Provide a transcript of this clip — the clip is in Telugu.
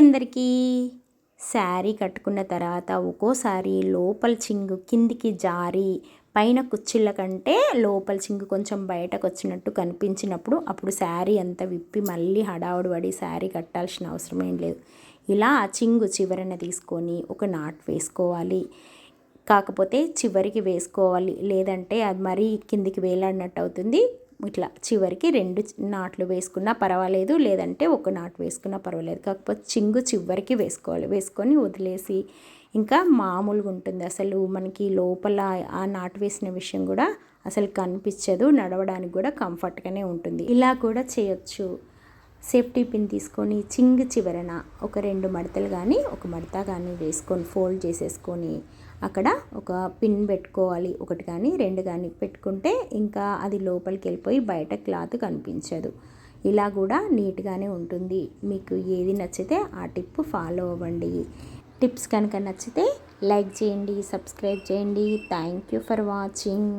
అందరికీ శారీ కట్టుకున్న తర్వాత ఒక్కోసారి లోపల చింగు కిందికి జారి పైన కుచ్చిళ్ళ కంటే లోపల చింగు కొంచెం బయటకు వచ్చినట్టు కనిపించినప్పుడు అప్పుడు శారీ అంతా విప్పి మళ్ళీ హడావుడు పడి శారీ కట్టాల్సిన అవసరం ఏం లేదు. ఇలా ఆ చింగు చివరన తీసుకొని ఒక నాట్ వేసుకోవాలి. కాకపోతే చివరికి వేసుకోవాలి. లేదంటే అది మరీ కిందికి వేలాడినట్టు అవుతుంది. ఇట్లా చివరికి రెండు నాట్లు వేసుకున్నా పర్వాలేదు లేదంటే ఒక నాటు వేసుకున్నా పర్వాలేదు. కాకపోతే చింగు చివరికి వేసుకోవాలి. వేసుకొని వదిలేసి ఇంకా మామూలుగా ఉంటుంది. అసలు మనకి లోపల ఆ నాటు వేసిన విషయం కూడా అసలు కనిపించదు. నడవడానికి కూడా కంఫర్ట్గానే ఉంటుంది. ఇలా కూడా చేయొచ్చు. సేఫ్టీ పిన్ తీసుకొని చింగ్ చివరన ఒక రెండు మడతలు కానీ ఒక మడత కానీ వేసుకొని ఫోల్డ్ చేసేసుకొని అక్కడ ఒక పిన్ పెట్టుకోవాలి. ఒకటి కానీ రెండు కానీ పెట్టుకుంటే ఇంకా అది లోపలికి వెళ్ళిపోయి బయట క్లాత్ కనిపించదు. ఇలా కూడా నీట్గానే ఉంటుంది. మీకు ఏది నచ్చితే ఆ టిప్ ఫాలో అవ్వండి. టిప్స్ కనుక నచ్చితే లైక్ చేయండి సబ్స్క్రైబ్ చేయండి. Thank you for watching.